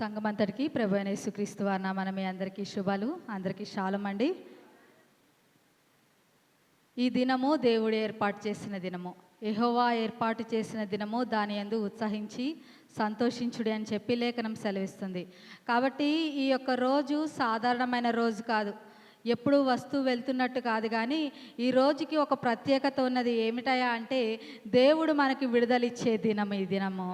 సంఘం అంతటికి ప్రభు అయిన యేసుక్రీస్తు వారి మీ అందరికీ శుభాలు అందరికీ శాలం అండి. ఈ దినము దేవుడు ఏర్పాటు చేసిన దినము. ఎహోవా ఏర్పాటు చేసిన దినము దాని యందు ఉత్సహించి సంతోషించుడి అని చెప్పి లేఖనం సెలవిస్తుంది. కాబట్టి ఈ యొక్క రోజు సాధారణమైన రోజు కాదు. ఎప్పుడు వస్తూ వెళ్తున్నట్టు కాదు కానీ ఈ రోజుకి ఒక ప్రత్యేకత ఉన్నది ఏమిటయా అంటే దేవుడు మనకి విడుదలిచ్చే దినం ఈ దినము.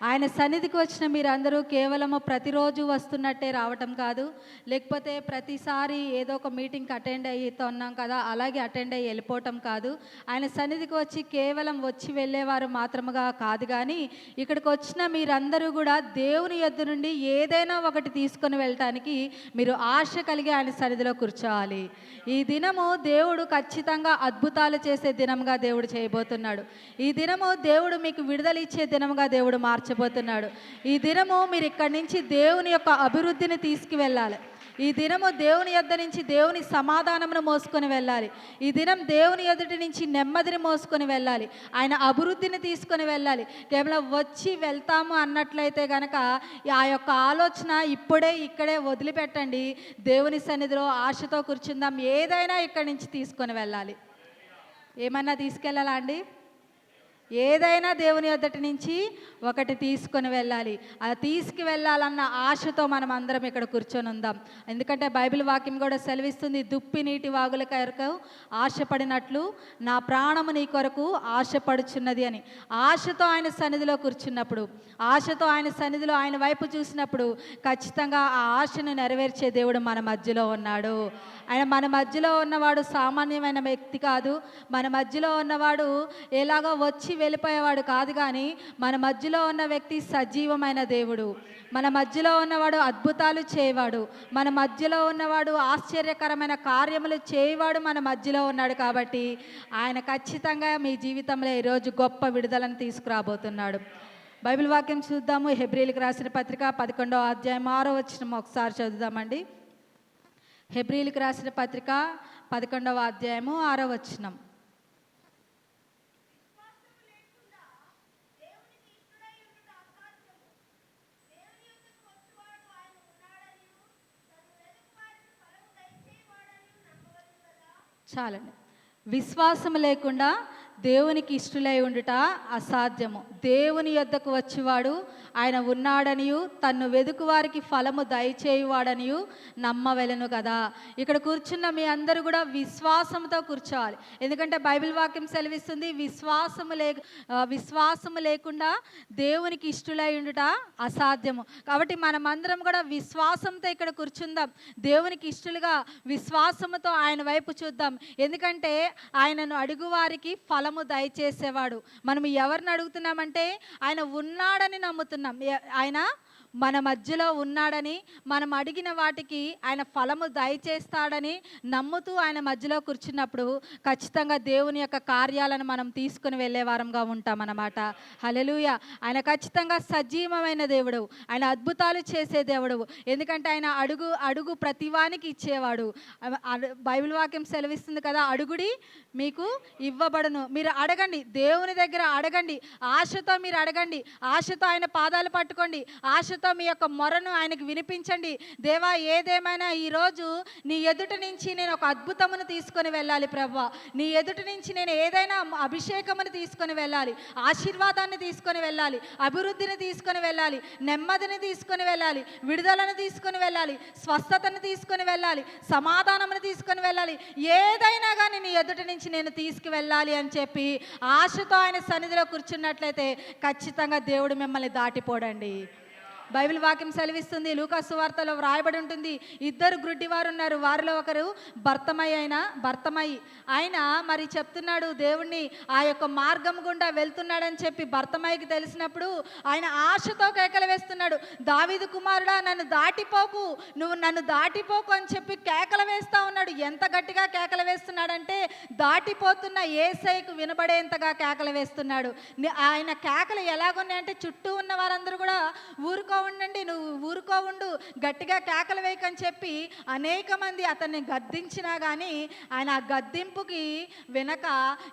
ఆయన సన్నిధికి వచ్చిన మీరందరూ కేవలము ప్రతిరోజు వస్తున్నట్టే రావటం కాదు లేకపోతే ప్రతిసారి ఏదో ఒక మీటింగ్కి అటెండ్ అయ్యితో ఉన్నాం కదా అలాగే అటెండ్ అయ్యి వెళ్ళిపోవటం కాదు. ఆయన సన్నిధికి వచ్చి కేవలం వచ్చి వెళ్ళేవారు మాత్రముగా కాదు కానీ ఇక్కడికి వచ్చిన మీరందరూ కూడా దేవుని యొద్ నుండి ఏదైనా ఒకటి తీసుకొని వెళ్ళటానికి మీరు ఆశ కలిగి ఆయన సన్నిధిలో కూర్చోవాలి. ఈ దినము దేవుడు ఖచ్చితంగా అద్భుతాలు చేసే దినంగా దేవుడు చేయబోతున్నాడు. ఈ దినము దేవుడు మీకు విడుదల ఇచ్చే దినంగా దేవుడు మార్చబోతున్నాడు. ఈ దినము మీరు ఇక్కడి నుంచి దేవుని యొక్క అభివృద్ధిని తీసుకువెళ్ళాలి. ఈ దినము దేవుని యొద్ద నుంచి దేవుని సమాధానమును మోసుకొని వెళ్ళాలి. ఈ దినం దేవుని ఎదుటి నుంచి నెమ్మదిని మోసుకొని వెళ్ళాలి. ఆయన అభివృద్ధిని తీసుకొని వెళ్ళాలి. కేవలం వచ్చి వెళ్తాము అన్నట్లయితే గనక ఆ యొక్క ఆలోచన ఇప్పుడే ఇక్కడే వదిలిపెట్టండి. దేవుని సన్నిధిలో ఆశతో కూర్చుందాం. ఏదైనా ఇక్కడి నుంచి తీసుకొని వెళ్ళాలి. ఏమన్నా తీసుకెళ్ళాలా అండి? ఏదైనా దేవుని ఎద్దటి నుంచి ఒకటి తీసుకొని వెళ్ళాలి. అది తీసుకు వెళ్ళాలన్న ఆశతో మనం అందరం ఇక్కడ కూర్చొని ఉందాం. ఎందుకంటే బైబిల్ వాక్యం కూడా సెలవిస్తుంది దుప్పి నీటి వాగుల కొరకు ఆశపడినట్లు నా ప్రాణము నీ కొరకు ఆశపడుచున్నది అని. ఆశతో ఆయన సన్నిధిలో కూర్చున్నప్పుడు ఆశతో ఆయన సన్నిధిలో ఆయన వైపు చూసినప్పుడు ఖచ్చితంగా ఆ ఆశను నెరవేర్చే దేవుడు మన మధ్యలో ఉన్నాడు. ఆయన మన మధ్యలో ఉన్నవాడు సామాన్యమైన వ్యక్తి కాదు. మన మధ్యలో ఉన్నవాడు ఎలాగో వచ్చి వెళ్ళిపోయేవాడు కాదు కానీ మన మధ్యలో ఉన్న వ్యక్తి సజీవమైన దేవుడు. మన మధ్యలో ఉన్నవాడు అద్భుతాలు చేయవాడు మన మధ్యలో ఉన్నవాడు ఆశ్చర్యకరమైన కార్యములు చేయవాడు మన మధ్యలో ఉన్నాడు కాబట్టి ఆయన ఖచ్చితంగా మీ జీవితంలో ఈరోజు గొప్ప విడుదలను తీసుకురాబోతున్నాడు. బైబిల్ వాక్యం చూద్దాము. హెబ్రిల్కి రాసిన పత్రిక పదకొండవ అధ్యాయం ఆరో వచ్చిన ఒకసారి చదువుదామండి. హెబ్రిల్కి రాసిన పత్రిక పదకొండవ అధ్యాయము ఆరో వచనం. చాలండి. విశ్వాసం లేకుండా దేవునికి ఇష్టలై ఉండుట అసాధ్యము. దేవుని యొద్దకు వచ్చేవాడు ఆయన ఉన్నాడనియు తన్ను వెదుకు వారికి ఫలము దయచేయువాడనియు నమ్మవెలను కదా. ఇక్కడ కూర్చున్న మీ అందరూ కూడా విశ్వాసంతో కూర్చోవాలి. ఎందుకంటే బైబిల్ వాక్యం సెలవిస్తుంది విశ్వాసము లే విశ్వాసము లేకుండా దేవునికి ఇష్టలై ఉండుట అసాధ్యము. కాబట్టి మనమందరం కూడా విశ్వాసంతో ఇక్కడ కూర్చుందాం. దేవునికి ఇష్టలుగా విశ్వాసముతో ఆయన వైపు చూద్దాం. ఎందుకంటే ఆయనను అడుగువారికి బలము దయచేసేవాడు. మనం ఎవరిని అడుగుతున్నామంటే ఆయన ఉన్నాడని నమ్ముతున్నాం. ఆయన మన మధ్యలో ఉన్నాడని మనం అడిగిన వాటికి ఆయన ఫలము దయచేస్తాడని నమ్ముతూ ఆయన మధ్యలో కూర్చున్నప్పుడు ఖచ్చితంగా దేవుని యొక్క కార్యాలను మనం తీసుకుని వెళ్ళే వారంగా ఉంటామన్నమాట హలెలుయ ఆయన ఖచ్చితంగా సజీవమైన దేవుడు. ఆయన అద్భుతాలు చేసే దేవుడు. ఎందుకంటే ఆయన అడుగు అడుగు ప్రతివానికి ఇచ్చేవాడు. బైబిల్ వాక్యం సెలవిస్తుంది కదా అడుగుడి మీకు ఇవ్వబడును. మీరు అడగండి దేవుని దగ్గర అడగండి. ఆశతో మీరు అడగండి. ఆశతో ఆయన పాదాలు పట్టుకోండి. ఆశతో మీ యొక్క మొరను ఆయనకు వినిపించండి. దేవా ఏదేమైనా ఈరోజు నీ ఎదుట నుంచి నేను ఒక అద్భుతమును తీసుకొని వెళ్ళాలి ప్రభా నీ ఎదుట నుంచి నేను ఏదైనా అభిషేకమును తీసుకొని వెళ్ళాలి. ఆశీర్వాదాన్ని తీసుకొని వెళ్ళాలి. అభివృద్ధిని తీసుకొని వెళ్ళాలి. నెమ్మదిని తీసుకొని వెళ్ళాలి. విడుదలను తీసుకొని వెళ్ళాలి. స్వస్థతను తీసుకొని వెళ్ళాలి. సమాధానమును తీసుకొని వెళ్ళాలి. ఏదైనా కానీ నీ ఎదుట నుంచి నేను తీసుకువెళ్ళాలి అని చెప్పి ఆశతో ఆయన సన్నిధిలో కూర్చున్నట్లయితే ఖచ్చితంగా దేవుడు మిమ్మల్ని దాటిపోడండి. బైబిల్ వాక్యం సెలవిస్తుంది. లూకాసు వార్తలో వ్రాయబడి ఉంటుంది. ఇద్దరు గ్రుడ్డివారు ఉన్నారు వారిలో ఒకరు భర్తమయ్య అయిన భర్తమయ్యి ఆయన మరి చెప్తున్నాడు దేవుణ్ణి ఆ యొక్క మార్గం గుండా వెళ్తున్నాడని చెప్పి భర్తమయ్యకి తెలిసినప్పుడు ఆయన ఆశతో కేకలు వేస్తున్నాడు. దావీదు కుమారుడా నన్ను దాటిపోకు. నువ్వు నన్ను దాటిపోకు అని చెప్పి కేకలు వేస్తా ఉన్నాడు. ఎంత గట్టిగా కేకలు వేస్తున్నాడంటే దాటిపోతున్న ఏసైకు వినబడేంతగా కేకలు వేస్తున్నాడు. ఆయన కేకలు ఎలాగున్నాయంటే చుట్టూ ఉన్న వారందరూ కూడా ఊరుకో ఉండండి నువ్వు ఊరుకో ఉండు గట్టిగా కేకలు వేయకని చెప్పి అనేక మంది అతన్ని గద్దించినా కానీ ఆయన ఆ గద్దింపుకి వెనక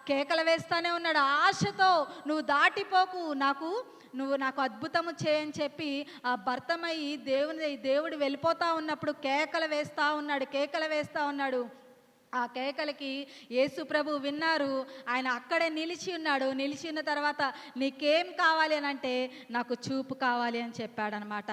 కేకలు వేస్తానే ఉన్నాడు. ఆశతో నువ్వు దాటిపోకు నాకు నువ్వు నాకు అద్భుతము చేయని చెప్పి ఆ భర్తమయ్యి దేవుని దేవుడు వెళ్ళిపోతా ఉన్నప్పుడు కేకలు వేస్తా ఉన్నాడు కేకలు వేస్తా ఉన్నాడు. ఆ కేకలకి యేసు ప్రభు విన్నారు. ఆయన అక్కడే నిలిచి ఉన్నాడు. నిలిచి ఉన్న తర్వాత నీకేం కావాలి అని అంటే నాకు చూపు కావాలి అని చెప్పాడనమాట.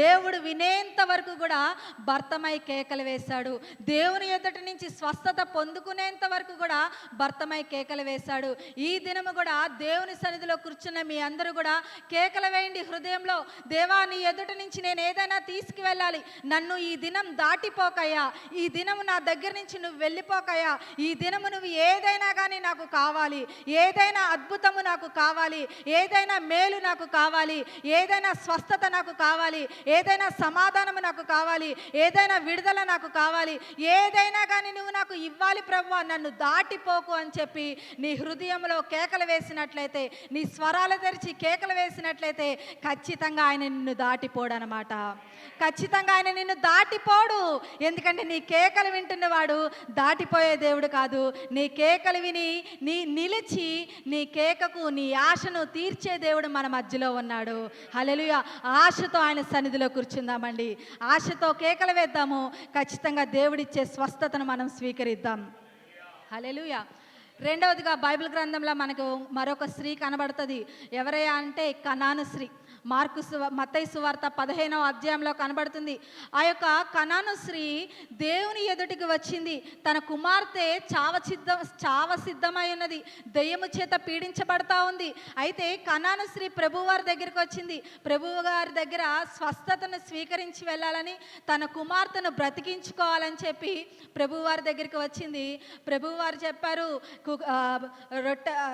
దేవుడు వినేంత వరకు కూడా భర్తమై కేకలు వేశాడు. దేవుని ఎదుటి నుంచి స్వస్థత పొందుకునేంత వరకు కూడా భర్తమై కేకలు వేశాడు. ఈ దినము కూడా దేవుని సన్నిధిలో కూర్చున్న మీ అందరూ కూడా కేకలు వేయండి హృదయంలో. దేవా నీ ఎదుటి నుంచి నేను ఏదైనా తీసుకువెళ్ళాలి. నన్ను ఈ దినం దాటిపోకయ్యా. ఈ దినం నా దగ్గర నుంచి నువ్వు వెళ్ళి వెళ్ళిపోకయ్యా. ఈ దినము నువ్వు ఏదైనా కానీ నాకు కావాలి. ఏదైనా అద్భుతము నాకు కావాలి. ఏదైనా మేలు నాకు కావాలి. ఏదైనా స్వస్థత నాకు కావాలి. ఏదైనా సమాధానము నాకు కావాలి. ఏదైనా విడుదల నాకు కావాలి. ఏదైనా కానీ నువ్వు నాకు ఇవ్వాలి ప్రభు నన్ను దాటిపోకు అని చెప్పి నీ హృదయంలో కేకలు వేసినట్లయితే నీ స్వరాలు తెరిచి కేకలు వేసినట్లయితే ఖచ్చితంగా ఆయన నిన్ను దాటిపోడు అనమాట ఖచ్చితంగా ఆయన నిన్ను దాటిపోడు. ఎందుకంటే నీ కేకలు వింటున్నవాడు దాటిపోయే దేవుడు కాదు. నీ కేకలు విని నీ నిలిచి నీ కేకకు నీ ఆశను తీర్చే దేవుడు మన మధ్యలో ఉన్నాడు. హల్లెలూయా. ఆశతో ఆయన సన్నిధిలో కూర్చుందామండి. ఆశతో కేకలు వేద్దాము. ఖచ్చితంగా దేవుడిచ్చే స్వస్థతను మనం స్వీకరిద్దాం. హల్లెలూయా. రెండవదిగా బైబిల్ గ్రంథంలో మనకు మరొక స్త్రీ కనబడుతుంది. ఎవరయ్యా అంటే కనాను స్త్రీ. మార్కు సువ సువార్త పదిహేనవ అధ్యాయంలో కనబడుతుంది. ఆ యొక్క కనాను స్త్రీ దేవుని ఎదుటికి వచ్చింది. తన కుమార్తె చావ సిద్ధ చావ సిద్ధమై ఉన్నది. దెయ్యము చేత పీడించబడతా ఉంది. అయితే కనాను స్త్రీ ప్రభువారి దగ్గరికి వచ్చింది. ప్రభువు గారి దగ్గర స్వస్థతను స్వీకరించి వెళ్ళాలని తన కుమార్తెను బ్రతికించుకోవాలని చెప్పి ప్రభువారి దగ్గరికి వచ్చింది. ప్రభువారు చెప్పారు కు- ఆ, రొట్టె ఆ,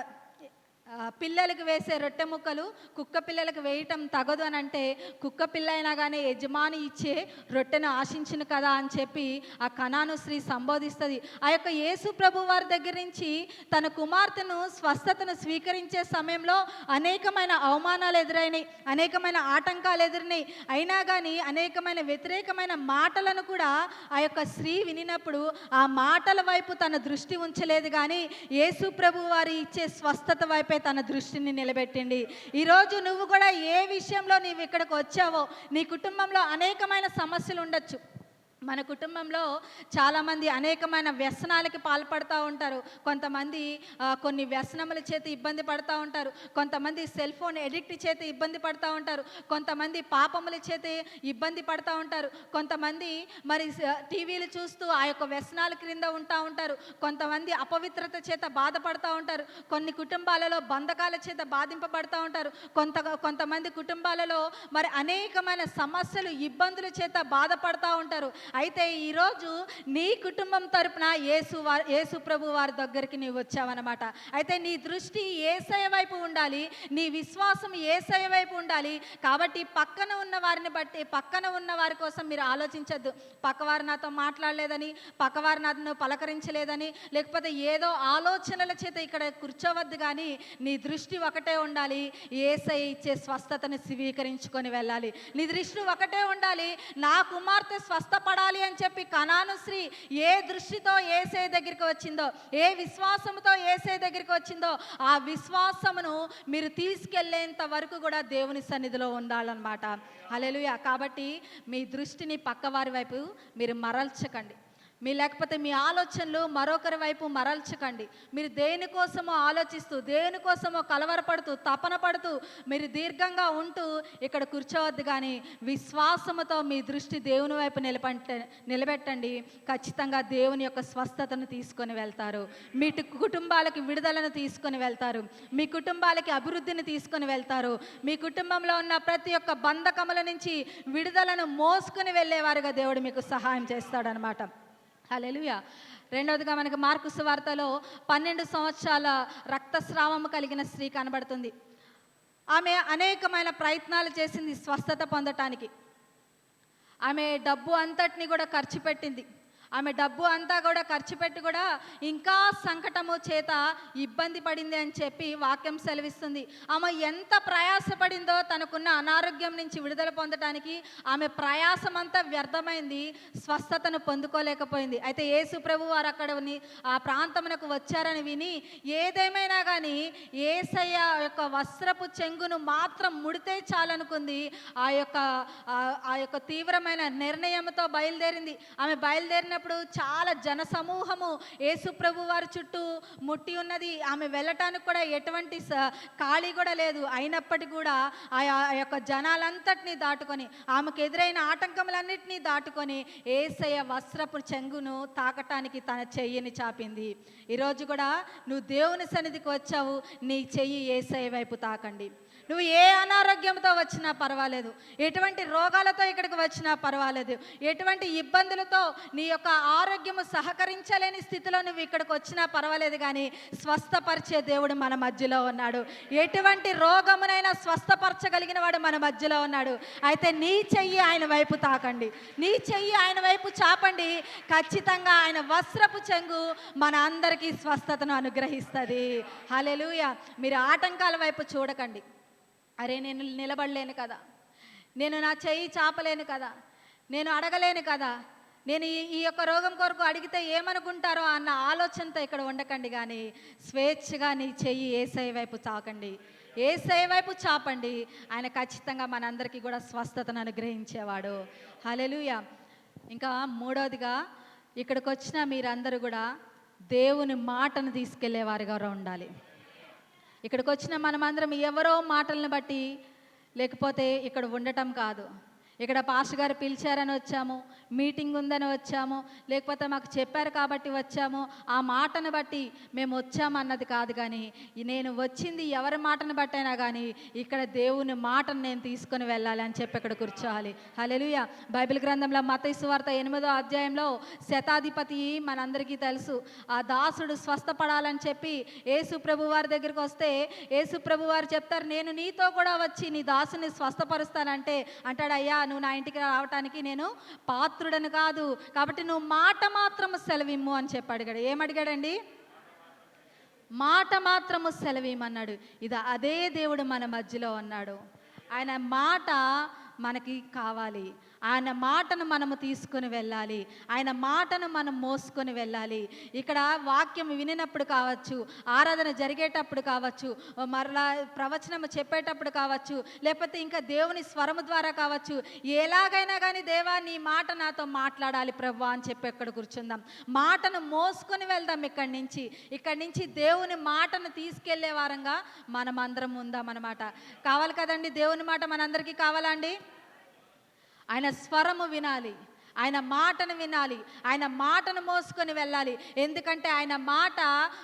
పిల్లలకు వేసే రొట్టె ముక్కలు కుక్క పిల్లలకు వేయటం తగదు అని అంటే కుక్క పిల్ల అయినా కానీ యజమాని ఇచ్చే రొట్టెను ఆశించిన కదా అని చెప్పి ఆ కణాను స్త్రీ సంబోధిస్తుంది. ఆ యొక్క యేసు ప్రభు వారి దగ్గర నుంచి తన కుమార్తెను స్వస్థతను స్వీకరించే సమయంలో అనేకమైన అవమానాలు ఎదురైనాయి అనేకమైన ఆటంకాలు ఎదురైనాయి. అయినా కానీ అనేకమైన వ్యతిరేకమైన మాటలను కూడా ఆ యొక్క స్త్రీ వినినప్పుడు ఆ మాటల వైపు తన దృష్టి ఉంచలేదు కానీ యేసు ప్రభు వారి ఇచ్చే స్వస్థత వైపే తన దృష్టిని నిలబెట్టింది. ఈరోజు నువ్వు కూడా ఏ విషయంలో నీవు ఇక్కడికి వచ్చావో నీ కుటుంబంలో అనేకమైన సమస్యలు ఉండొచ్చు. మన కుటుంబంలో చాలామంది అనేకమైన వ్యసనాలకి పాల్పడుతూ ఉంటారు. కొంతమంది కొన్ని వ్యసనముల చేత ఇబ్బంది పడుతూ ఉంటారు. కొంతమంది సెల్ ఫోన్ ఎడిక్ట్ చేత ఇబ్బంది పడుతూ ఉంటారు. కొంతమంది పాపముల చేత ఇబ్బంది పడుతూ ఉంటారు. కొంతమంది మరి టీవీలు చూస్తూ ఆ యొక్క వ్యసనాల క్రింద ఉంటా ఉంటారు. కొంతమంది అపవిత్రత చేత బాధపడుతూ ఉంటారు. కొన్ని కుటుంబాలలో బంధకాల చేత బాధింపబడుతూ ఉంటారు. కొంత కొంతమంది కుటుంబాలలో మరి అనేకమైన సమస్యలు ఇబ్బందుల చేత బాధపడుతూ ఉంటారు. అయితే ఈరోజు నీ కుటుంబం తరపున యేసు వారి యేసు ప్రభు వారి దగ్గరికి నీవు వచ్చావన్నమాట. అయితే నీ దృష్టి ఏసయ వైపు ఉండాలి నీ విశ్వాసం ఏసయ వైపు ఉండాలి. కాబట్టి పక్కన ఉన్న వారిని బట్టి పక్కన ఉన్న వారి కోసం మీరు ఆలోచించద్దు. పక్కవారు నాతో మాట్లాడలేదని పక్కవారు నాతో పలకరించలేదని లేకపోతే ఏదో ఆలోచనల చేత ఇక్కడ కూర్చోవద్దు కానీ నీ దృష్టి ఒకటే ఉండాలి. ఏసై ఇచ్చే స్వస్థతను స్వీకరించుకొని వెళ్ళాలి. నీ దృష్టి ఒకటే ఉండాలి. నా కుమార్తె స్వస్థపడాలి అని చెప్పి కనాను స్త్రీ ఏ దృష్టితో ఏసై దగ్గరికి వచ్చిందో ఏ విశ్వాసముతో ఏసై దగ్గరికి వచ్చిందో ఆ విశ్వాసమును మీరు తీసుకెళ్ళేంత వరకు కూడా దేవుని సన్నిధిలో ఉండాలన్నమాట. అలెలుయ కాబట్టి మీ దృష్టిని పక్కవారి వైపు మీరు మరల్చకండి. మీ లేకపోతే మీ ఆలోచనలు మరొకరి వైపు మరల్చకండి. మీరు దేనికోసమో ఆలోచిస్తూ దేనికోసమో కలవరపడుతూ తపన పడుతూ మీరు దీర్ఘంగా ఉంటూ ఇక్కడ కూర్చోవద్దు కానీ విశ్వాసముతో మీ దృష్టి దేవుని వైపు నిలబెట్ట నిలబెట్టండి. ఖచ్చితంగా దేవుని యొక్క స్వస్థతను తీసుకొని వెళ్తారు. మీ కుటుంబాలకి విడుదలను తీసుకొని వెళ్తారు. మీ కుటుంబాలకి అభివృద్ధిని తీసుకొని వెళ్తారు. మీ కుటుంబంలో ఉన్న ప్రతి ఒక్క బంధకముల నుంచి విడుదలను మోసుకుని వెళ్ళేవారుగా దేవుడు మీకు సహాయం చేస్తాడనమాట. హల్లెలూయా. రెండవదిగా మనకి మార్కు సువార్తలో పన్నెండు సంవత్సరాల రక్తస్రావము కలిగిన స్త్రీ కనబడుతుంది. ఆమె అనేకమైన ప్రయత్నాలు చేసింది స్వస్థత పొందటానికి. ఆమె డబ్బు అంతటిని కూడా ఖర్చు పెట్టింది. ఆమె డబ్బు అంతా కూడా ఖర్చు పెట్టి కూడా ఇంకా సంకటము చేత ఇబ్బంది పడింది అని చెప్పి వాక్యం సెలవిస్తుంది. ఆమె ఎంత ప్రయాసపడిందో తనకున్న అనారోగ్యం నుంచి విడుదల పొందడానికి ఆమె ప్రయాసం అంతా వ్యర్థమైంది స్వస్థతను పొందుకోలేకపోయింది. అయితే యేసు ప్రభు వారు అక్కడ ఆ ప్రాంతమునకు వచ్చారని విని ఏదేమైనా కానీ ఏసయ్య యొక్క వస్త్రపు చెంగును మాత్రం ముడితే చాలనుకుంది. ఆ యొక్క ఆ- యొక్క తీవ్రమైన నిర్ణయంతో బయలుదేరింది. ఆమె బయలుదేరిన బయలుదేరినప్పుడు చాలా జన సమూహము యేసు వారి చుట్టూ ముట్టి ఉన్నది. ఆమె వెళ్ళటానికి కూడా ఎటువంటి ఖాళీ కూడా లేదు. అయినప్పటికీ కూడా ఆ ఆ యొక్క జనాలంతటినీ దాటుకొని ఆమెకు ఎదురైన ఆటంకములన్నింటినీ దాటుకొని ఏసయ్య వస్త్రపు చెంగును తాకటానికి తన చెయ్యిని చాపింది. ఈరోజు కూడా నువ్వు దేవుని సన్నిధికి వచ్చావు. నీ చెయ్యి ఏసయ్య వైపు తాకండి. నువ్వు ఏ అనారోగ్యంతో వచ్చినా పర్వాలేదు. ఎటువంటి రోగాలతో ఇక్కడికి వచ్చినా పర్వాలేదు. ఎటువంటి ఇబ్బందులతో నీ యొక్క ఆరోగ్యము సహకరించలేని స్థితిలో నువ్వు ఇక్కడికి వచ్చినా పర్వాలేదు కానీ స్వస్థపరిచే దేవుడు మన మధ్యలో ఉన్నాడు. ఎటువంటి రోగమునైనా స్వస్థపరచగలిగిన వాడు మన మధ్యలో ఉన్నాడు. అయితే నీ చెయ్యి ఆయన వైపు తాకండి. నీ చెయ్యి ఆయన వైపు చాపండి. ఖచ్చితంగా ఆయన వస్త్రపు చెంగు మన అందరికీ స్వస్థతను అనుగ్రహిస్తుంది. హలెలుయ మీరు ఆటంకాల వైపు చూడకండి. అరే నేను నిలబడలేను కదా. నేను నా చెయ్యి చాపలేను కదా. నేను అడగలేను కదా. నేను ఈ ఈ యొక్క రోగం కొరకు అడిగితే ఏమనుకుంటారో అన్న ఆలోచనతో ఇక్కడ ఉండకండి కానీ స్వేచ్ఛగా నీ చెయ్యి ఏసై వైపు చాకండి. ఏసై వైపు చాపండి. ఆయన ఖచ్చితంగా మనందరికీ కూడా స్వస్థతను అనుగ్రహించేవాడు. హలెలుయ ఇంకా మూడోదిగా ఇక్కడికి వచ్చిన మీరందరూ కూడా దేవుని మాటను తీసుకెళ్ళేవారుగా ఉండాలి. ఇక్కడికి వచ్చిన మనమందరం ఎవరో మాటలను బట్టి లేకపోతే ఇక్కడ ఉండటం కాదు. ఇక్కడ పాస్టర్ గారు పిలిచారని వచ్చాము మీటింగ్ ఉందని వచ్చాము లేకపోతే మాకు చెప్పారు కాబట్టి వచ్చాము. ఆ మాటను బట్టి మేము వచ్చామన్నది కాదు కానీ నేను వచ్చింది ఎవరి మాటను బట్టైనా కానీ ఇక్కడ దేవుని మాటను నేను తీసుకొని వెళ్ళాలి అని చెప్పి ఇక్కడ కూర్చోవాలి. హలెలుయ బైబిల్ గ్రంథంలో మతైసు వార్త ఎనిమిదో అధ్యాయంలో శతాధిపతి మనందరికీ తెలుసు. ఆ దాసుడు స్వస్థపడాలని చెప్పి యేసు ప్రభు వారి దగ్గరికి వస్తే యేసు ప్రభు వారు చెప్తారు నేను నీతో కూడా వచ్చి నీ దాసుని స్వస్థపరుస్తానంటే అంటాడు అయ్యా నువ్వు నా ఇంటికి రావటానికి నేను పాత్రుడను కాదు. కాబట్టి నువ్వు మాట మాత్రము సెలవిమ్ము అని చెప్పి అడిగాడు. ఏమడిగాడండి మాట మాత్రము సెలవిమ్మన్నాడు. ఇది అదే దేవుడు మన మధ్యలో ఉన్నాడు ఆయన మాట మనకి కావాలి. ఆయన మాటను మనము తీసుకుని వెళ్ళాలి. ఆయన మాటను మనం మోసుకొని వెళ్ళాలి. ఇక్కడ వాక్యం వినినప్పుడు కావచ్చు ఆరాధన జరిగేటప్పుడు కావచ్చు మరలా ప్రవచనం చెప్పేటప్పుడు కావచ్చు లేకపోతే ఇంకా దేవుని స్వరము ద్వారా కావచ్చు ఎలాగైనా కానీ దేవా నీ మాట నాతో మాట్లాడాలి ప్రభు అని చెప్పి ఎక్కడ కూర్చుందాం. మాటను మోసుకొని వెళ్దాం ఇక్కడి నుంచి. ఇక్కడి నుంచి దేవుని మాటను తీసుకెళ్ళే వారంగా మనం అందరం ఉందాం అన్నమాట కావాలి కదండి దేవుని మాట మనందరికీ కావాలా అండి? ఆయన స్వరము వినాలి. ఆయన మాటను వినాలి. ఆయన మాటను మోసుకొని వెళ్ళాలి. ఎందుకంటే ఆయన మాట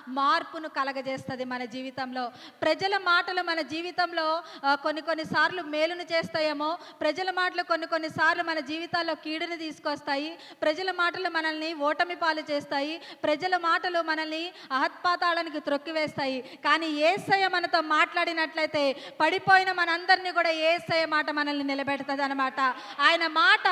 మార్పును కలగజేస్తుంది మన జీవితంలో. ప్రజల మాటలు మన జీవితంలో కొన్ని కొన్నిసార్లు మేలును చేస్తాయేమో. ప్రజల మాటలు కొన్ని కొన్నిసార్లు మన జీవితాల్లో కీడుని తీసుకొస్తాయి. ప్రజల మాటలు మనల్ని ఓటమి పాలు చేస్తాయి. ప్రజల మాటలు మనల్ని అహత్పాతాళానికి త్రొక్కివేస్తాయి. కానీ ఏసయ మనతో మాట్లాడినట్లయితే పడిపోయిన మనందరినీ కూడా ఏసయ మాట మనల్ని నిలబెడుతుంది అనమాట ఆయన మాట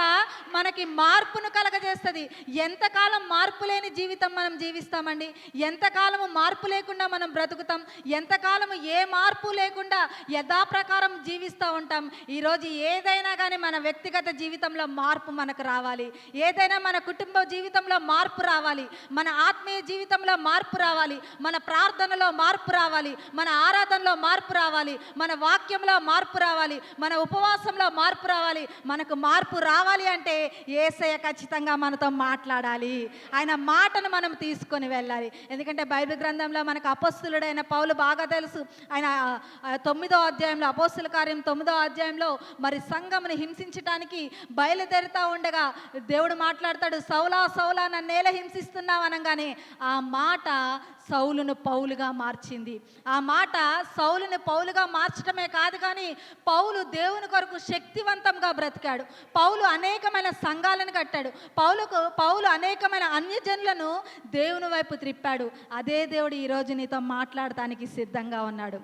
మనకి మార్పును కలగజేస్తుంది. ఎంతకాలం మార్పు లేని జీవితం మనం జీవిస్తామండి? ఎంతకాలము మార్పు లేకుండా మనం బ్రతుకుతాం? ఎంతకాలము ఏ మార్పు లేకుండా యథాప్రకారం జీవిస్తూ ఉంటాం? ఈరోజు ఏదైనా కానీ మన వ్యక్తిగత జీవితంలో మార్పు మనకు రావాలి. ఏదైనా మన కుటుంబ జీవితంలో మార్పు రావాలి. మన ఆత్మీయ జీవితంలో మార్పు రావాలి. మన ప్రార్థనలో మార్పు రావాలి. మన ఆరాధనలో మార్పు రావాలి. మన వాక్యంలో మార్పు రావాలి. మన ఉపవాసంలో మార్పు రావాలి. మనకు మార్పు రావాలి అంటే ఏ ఏసయ్య ఖచ్చితంగా మనతో మాట్లాడాలి. ఆయన మాటను మనం తీసుకొని వెళ్ళాలి. ఎందుకంటే బైబిల్ గ్రంథంలో మనకు అపస్తులుడైన పౌలు బాగా తెలుసు. ఆయన తొమ్మిదో అధ్యాయంలో అపోస్తుల కార్యం తొమ్మిదో అధ్యాయంలో మరి సంఘమును హింసించటానికి బయలుదేరుతా ఉండగా దేవుడు మాట్లాడతాడు సౌలా సౌలా నన్ను నేల హింసిస్తున్నావు? అనగానే ఆ మాట సౌలును పౌలుగా మార్చింది. ఆ మాట సౌలుని పౌలుగా మార్చడమే కాదు కానీ పౌలు దేవుని కొరకు శక్తివంతంగా బ్రతికాడు. పౌలు అనేకమైన సంఘాలను కట్టాడు. పౌలకు పౌలు అనేకమైన అన్యజనులను దేవుని వైపు త్రిప్పాడు. అదే దేవుడు ఈరోజు నీతో మాట్లాడటానికి సిద్ధంగా ఉన్నాడు.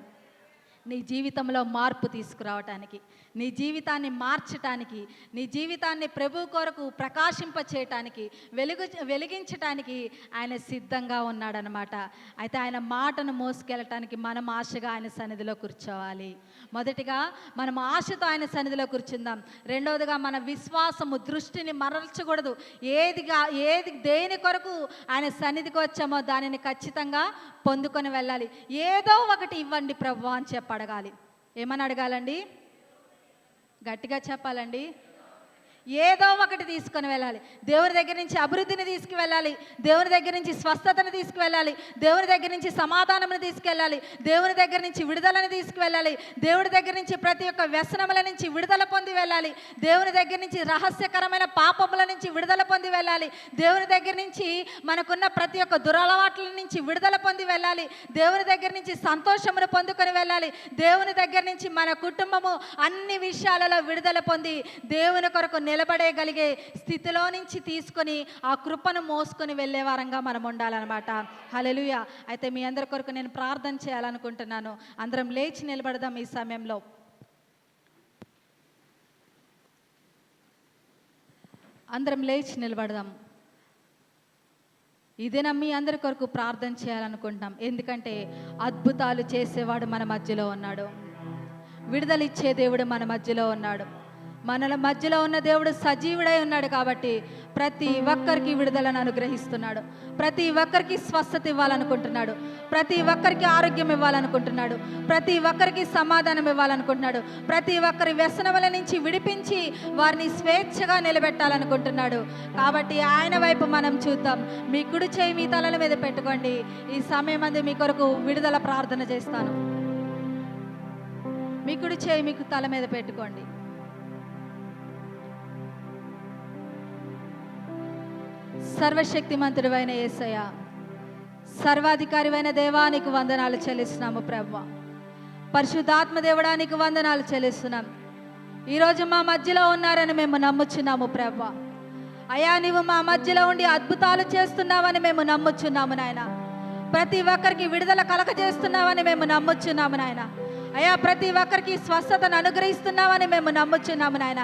నీ జీవితంలో మార్పు తీసుకురావటానికి. నీ జీవితాన్ని మార్చటానికి నీ జీవితాన్ని ప్రభు కొరకు ప్రకాశింప చేయటానికి వెలుగు వెలిగించటానికి ఆయన సిద్ధంగా ఉన్నాడనమాట అయితే ఆయన మాటను మోసుకెళ్ళటానికి మనం ఆశగా ఆయన సన్నిధిలో కూర్చోవాలి. మొదటిగా మనం ఆశతో ఆయన సన్నిధిలో కూర్చుందాం. రెండవదిగా మన విశ్వాసము దృష్టిని మరల్చకూడదు. ఏదిగా ఏది దేని కొరకు ఆయన సన్నిధికి వచ్చామో దానిని ఖచ్చితంగా పొందుకొని వెళ్ళాలి. ఏదో ఒకటి ఇవ్వండి ప్రభు అని చెప్పి అడగాలి. ఏమని అడగాలండి? గట్టిగా చెప్పాలండి. ఏదో ఒకటి తీసుకొని వెళ్ళాలి. దేవుని దగ్గర నుంచి అభివృద్ధిని తీసుకువెళ్ళాలి. దేవుని దగ్గర నుంచి స్వస్థతను తీసుకువెళ్ళాలి. దేవుని దగ్గర నుంచి సమాధానమును తీసుకెళ్ళాలి. దేవుని దగ్గర నుంచి విడుదలను తీసుకువెళ్ళాలి. దేవుడి దగ్గర నుంచి ప్రతి ఒక్క వ్యసనముల నుంచి విడుదల పొంది వెళ్ళాలి. దేవుని దగ్గర నుంచి రహస్యకరమైన పాపముల నుంచి విడుదల పొంది వెళ్ళాలి. దేవుని దగ్గర నుంచి మనకున్న ప్రతి ఒక్క దురలవాట్ల నుంచి విడుదల పొంది వెళ్ళాలి. దేవుని దగ్గర నుంచి సంతోషమును పొందుకొని వెళ్ళాలి. దేవుని దగ్గర నుంచి మన కుటుంబము అన్ని విషయాలలో విడుదల పొంది దేవుని కొరకు నిలబడేయగలిగే స్థితిలో నుంచి తీసుకొని ఆ కృపను మోసుకొని వెళ్ళేవారంగా మనం ఉండాలన్నమాట. హలలుయ అయితే మీ అందరి కొరకు నేను ప్రార్థన చేయాలనుకుంటున్నాను. అందరం లేచి నిలబడదాం ఈ సమయంలో. అందరం లేచి నిలబడదాం. ఇదేనా మీ అందరి కొరకు ప్రార్థన చేయాలనుకుంటున్నాం. ఎందుకంటే అద్భుతాలు చేసేవాడు మన మధ్యలో ఉన్నాడు. విడుదలిచ్చే దేవుడు మన మధ్యలో ఉన్నాడు. మనల మధ్యలో ఉన్న దేవుడు సజీవుడై ఉన్నాడు కాబట్టి ప్రతి ఒక్కరికి విడుదలను అనుగ్రహిస్తున్నాడు. ప్రతి ఒక్కరికి స్వస్థత ఇవ్వాలనుకుంటున్నాడు. ప్రతి ఒక్కరికి ఆరోగ్యం ఇవ్వాలనుకుంటున్నాడు. ప్రతి ఒక్కరికి సమాధానం ఇవ్వాలనుకుంటున్నాడు. ప్రతి ఒక్కరి వ్యసనముల నుంచి విడిపించి వారిని స్వేచ్ఛగా నిలబెట్టాలనుకుంటున్నాడు. కాబట్టి ఆయన వైపు మనం చూద్దాం. మీ కుడి చేయి మీ తలల మీద పెట్టుకోండి. ఈ సమయం అంది మీ కొరకు విడుదల ప్రార్థన చేస్తాను. మీ కుడి చేయి మీకు తల మీద పెట్టుకోండి. సర్వశక్తిమంతుడివైన యేసయ్య సర్వాధికారివైన దేవానికి వందనాలు చెల్లిస్తున్నాము ప్రభు పరిశుద్ధాత్మ దేవడానికి వందనాలు చెల్లిస్తున్నాం. ఈరోజు మా మధ్యలో ఉన్నారని మేము నమ్ముచున్నాము ప్రభు అయా నీవు మా మధ్యలో ఉండి అద్భుతాలు చేస్తున్నావని మేము నమ్ముచున్నాము నాయన. ప్రతి ఒక్కరికి విడుదల కలగజేస్తున్నావని మేము నమ్ముచున్నాము నాయన. అయా ప్రతి ఒక్కరికి స్వస్థతను అనుగ్రహిస్తున్నామని మేము నమ్ముచున్నాము నాయన.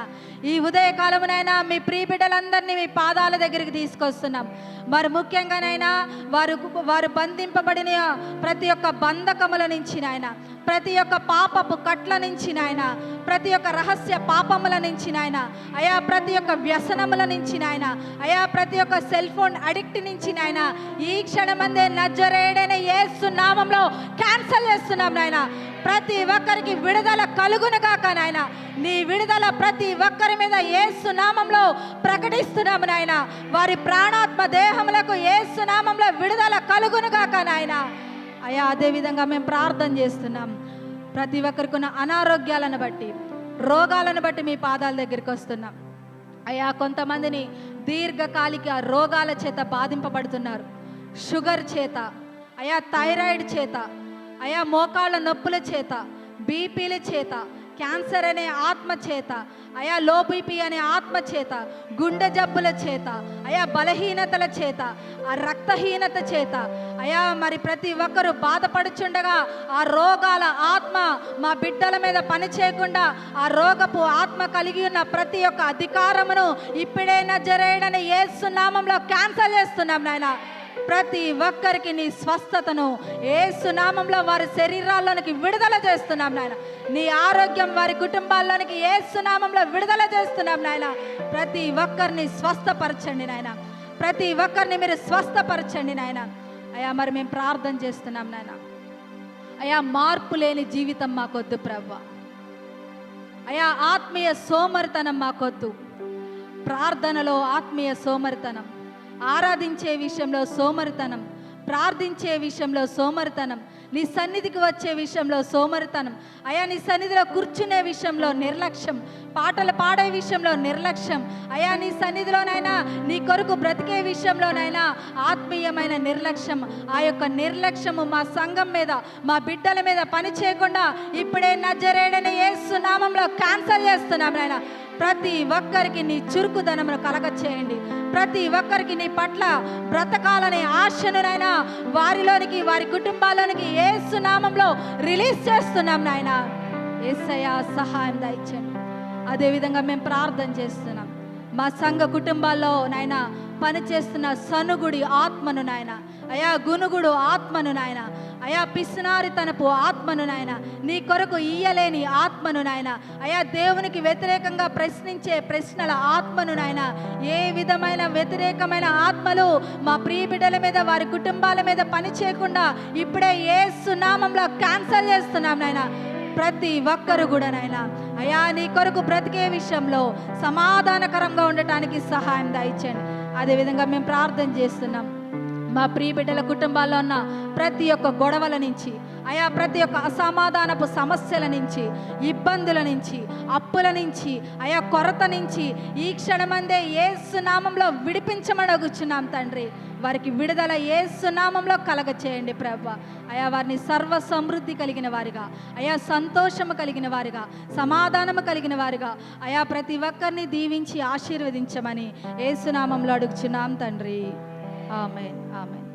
ఈ ఉదయ కాలమునైనా మీ ప్రియ బిడ్డలందరినీ మీ పాదాల దగ్గరికి తీసుకొస్తున్నాం. మరి ముఖ్యంగానైనా వారు వారు బంధింపబడిన ప్రతి ఒక్క బంధకముల నుంచి నాయన ప్రతి ఒక్క పాపపు కట్ల నుంచి నాయన ప్రతి ఒక్క రహస్య పాపముల నుంచి నాయన అయా ప్రతి ఒక్క వ్యసనముల నుంచి నాయన అయా ప్రతి ఒక్క సెల్ ఫోన్ అడిక్ట్ నుంచి నాయన ఈ క్షణమందే నజరేడైన యేసు నామంలో క్యాన్సల్ చేస్తున్నాం నాయన. ప్రతి ఒక్కరికి విడుదల కలుగును కాక నాయన. నీ విడుదల ప్రతి ఒక్కరి మీద యేసు నామంలో ప్రకటిస్తున్నాము నాయన. వారి ప్రాణాత్మ దేహములకు యేసు నామంలో విడుదల కలుగును కాక నాయన. అయా అదేవిధంగా మేము ప్రార్థన చేస్తున్నాం. ప్రతి ఒక్కరికి ఉన్న అనారోగ్యాలను బట్టి రోగాలను బట్టి మీ పాదాల దగ్గరికి వస్తున్నాం. అయా కొంతమందిని దీర్ఘకాలిక రోగాల చేత బాధింపబడుతున్నారు. షుగర్ చేత అయా థైరాయిడ్ చేత అయా మోకాళ్ళ నొప్పుల చేత బీపీల చేత క్యాన్సర్ అనే ఆత్మ చేత అయా లో బీపీ అనే ఆత్మ చేత గుండె జబ్బుల చేత అయా బలహీనతల చేత ఆ రక్తహీనత చేత అయా మరి ప్రతి ఒక్కరూ బాధపడుచుండగా ఆ రోగాల ఆత్మ మా బిడ్డల మీద పని చేయకుండా ఆ రోగపు ఆత్మ కలిగి ఉన్న ప్రతి ఒక్క అధికారమును ఇప్పుడైనా జరేయడని ఏసునామంలో క్యాన్సల్ చేస్తున్నాం నాయన. ప్రతి ఒక్కరికి నీ స్వస్థతను ఏ సునామంలో వారి శరీరాల్లోనికి విడుదల చేస్తున్నాం నాయన. నీ ఆరోగ్యం వారి కుటుంబాల్లోనికి ఏ సునామంలో విడుదల చేస్తున్నాం నాయన. ప్రతి ఒక్కరిని స్వస్థపరచండి నాయన. ప్రతి ఒక్కరిని మీరు స్వస్థపరచండి నాయన. అయ్యా మరి మేము ప్రార్థన చేస్తున్నాం నాయన. అయా మార్పు లేని జీవితం మాకొద్దు ప్రవ్వ. అయా ఆత్మీయ సోమరితనం మాకొద్దు. ప్రార్థనలో ఆత్మీయ సోమరితనం. ఆరాధించే విషయంలో సోమరితనం ప్రార్థించే విషయంలో సోమరితనం నీ సన్నిధికి వచ్చే విషయంలో సోమరితనం. అయా నీ సన్నిధిలో కూర్చునే విషయంలో నిర్లక్ష్యం పాటలు పాడే విషయంలో నిర్లక్ష్యం. అయా నీ సన్నిధిలోనైనా నీ కొరకు బ్రతికే విషయంలోనైనా ఆత్మీయమైన నిర్లక్ష్యం. ఆ యొక్క నిర్లక్ష్యము మా సంఘం మీద మా బిడ్డల మీద పని చేయకుండా ఇప్పుడే నజరేడని ఏ సునామంలో క్యాన్సల్ చేస్తున్నాం నాయన. ప్రతి ఒక్కరికి నీ చురుకుదనమును కలగ ప్రతి ఒక్కరికి నీ పట్ల బ్రతకాలనే ఆశనునైనా వారిలోనికి వారి కుటుంబాల్లోనికి ఏ సునామంలో రిలీజ్ చేస్తున్నాం నాయన. ఏసయ సహాయం దయచండి అదేవిధంగా మేము ప్రార్థన చేస్తున్నాం. మా సంఘ కుటుంబాల్లో నాయన పనిచేస్తున్న సనుగుడి ఆత్మను నాయన. అయా గునుగుడు ఆత్మను నాయన. అయా పిసినారితనపు ఆత్మను నాయన నీ కొరకు ఇయ్యలేని ఆత్మను నాయన. అయా దేవునికి వ్యతిరేకంగా ప్రశ్నించే ప్రశ్నల ఆత్మను నాయన. ఏ విధమైన వ్యతిరేకమైన ఆత్మలు మా ప్రియ బిడ్డల మీద వారి కుటుంబాల మీద పని చేయకుండా ఇప్పుడే ఏ సునామంలో క్యాన్సల్ చేస్తున్నాం నాయన. ప్రతి ఒక్కరు కూడా నాయన. అయా నీ కొరకు బ్రతికే విషయంలో సమాధానకరంగా ఉండటానికి సహాయం దయచండి అదేవిధంగా మేము ప్రార్థన చేస్తున్నాం. మా ప్రియ బిడ్డల కుటుంబాల్లో ఉన్న ప్రతి ఒక్క గొడవల నుంచి అయా ప్రతి ఒక్క అసమాధానపు సమస్యల నుంచి ఇబ్బందుల నుంచి అప్పుల నుంచి అయా కొరత నుంచి ఈ క్షణమందే ఏ సునామంలో విడిపించమనగుచున్నాం తండ్రి. వారికి విడుదల ఏ సునామంలో కలగ చేయండి ప్రభ. అయా వారిని సర్వ సమృద్ధి కలిగిన వారిగా అయా సంతోషము కలిగిన వారిగా సమాధానము కలిగిన వారిగా అయా ప్రతి ఒక్కరిని దీవించి ఆశీర్వదించమని ఏ సునామంలో అడుగుచున్నాం తండ్రి. Amen. Amen.